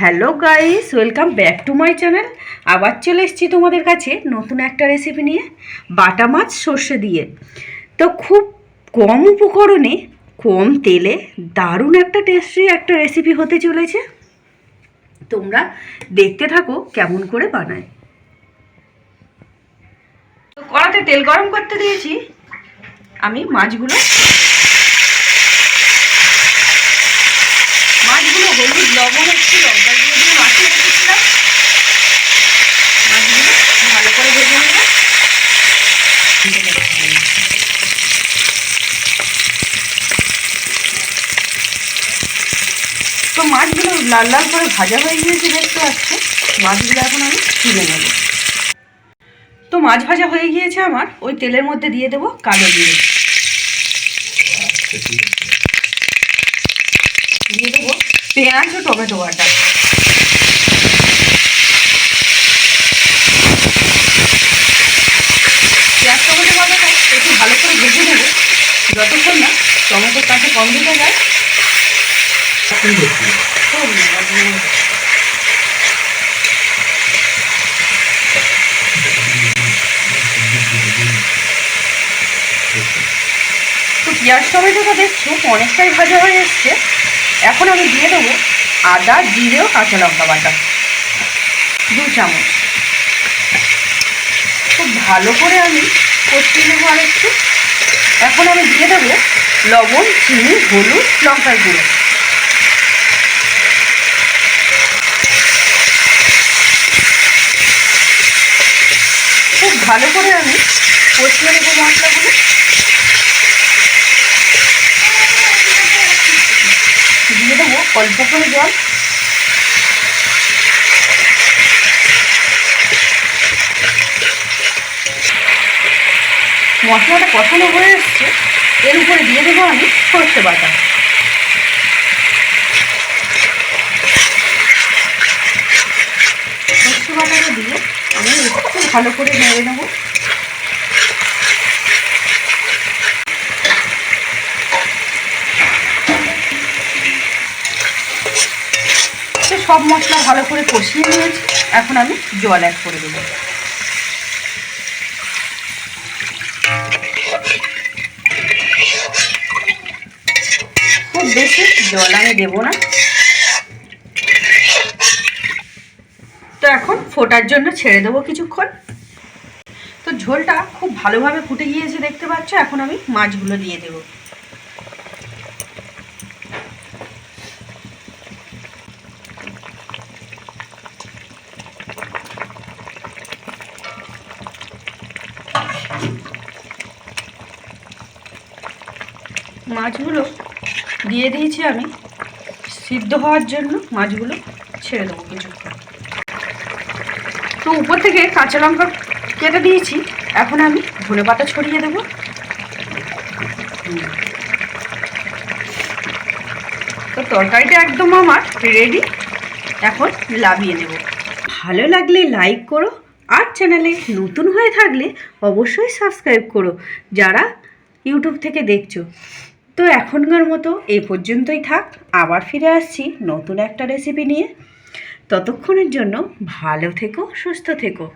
Hello guys welcome back to my channel আবার চলে এসেছি তোমাদের কাছে নতুন একটা রেসিপি নিয়ে, বাটা মাছ সর্ষে দিয়ে। তো খুব কম উপকরণে, কম তেলে দারুণ একটা টেস্টি একটা রেসিপি হতে চলেছে। তোমরা দেখতে থাকো কেমন করে বানায়। তো কড়াতে তেল গরম করতে দিয়েছি। আমি মাছগুলো মাছগুলো হলুদ লবণ একটু দিয়ে রেখেছিলাম মাছগুলো ভালো করে ভেজে নেব তো মাছগুলো লাল লাল করে ভাজা হয়ে গিয়েছে দেখতে পাচ্ছি। মাছগুলো এখন আমি তুলে নেব। তো মাছ ভাজা হয়ে গিয়েছে আমার। ওই তেলের মধ্যে দিয়ে দেবো কালো দিয়ে দেবো পেঁয়াজ ও টমেটো বাটা পেঁয়াজ টমেটো বাটাটা একটু ভালো করে ভেজে নেব যতক্ষণ না টমেটোর কাছে গন্ধটা যায় তো পেঁয়াজ টমেটোটা দেখছ অনেকটাই ভাজা হয়ে এসছে। এখন আমি দিয়ে দেবো আদা, জিরে ও কাঁচা লঙ্কা বাটা। দু চামচ। খুব ভালো করে আমি কষিয়ে নেব আর একটু এখন আমি দিয়ে দেবো লবণ, চিনি, হলুদ, লঙ্কার গুঁড়ো। খুব ভালো করে আমি কষিয়ে নেব মশলাগুলো। অল্প করে জল। মশলাটা কষানো হয়ে এসছে, এর উপরে দিয়ে দেবো আমি সর্ষে বাটা। সর্ষে বাটাটা দিয়ে আমি একটু ভালো করে নেড়ে নেব। সব মশলা ভালো করে কষিয়ে নিয়েছি। এখন আমি জল অ্যাড করে দেবো। খুব বেশি জল আমি দেবো না। তো এখন ফোটার জন্য ছেড়ে দেবো কিছুক্ষণ। তো ঝোলটা খুব ভালোভাবে ফুটে গিয়েছে, দেখতে পাচ্ছ? এখন আমি মাছগুলো দিয়ে দেবো। মাছগুলো দিয়ে দিয়েছি আমি। সিদ্ধ হওয়ার জন্য মাছগুলো ছেড়ে দেবো কিছুক্ষণ। তো উপর থেকে কাঁচা লঙ্কা কেটে দিয়েছি। এখন আমি ধনে পাতা ছড়িয়ে দেবো। তো তরকারিটা একদম আমার রেডি এখন লাভিয়ে নেব ভালো লাগলে লাইক করো আর চ্যানেলে নতুন হয়ে থাকলে অবশ্যই সাবস্ক্রাইব করো। যারা ইউটিউব থেকে দেখছ তো এখনকার মতো এই পর্যন্তই থাক। আবার ফিরে আসছি নতুন একটা রেসিপি নিয়ে। ততক্ষণের জন্য ভালো থেকো, সুস্থ থেকো।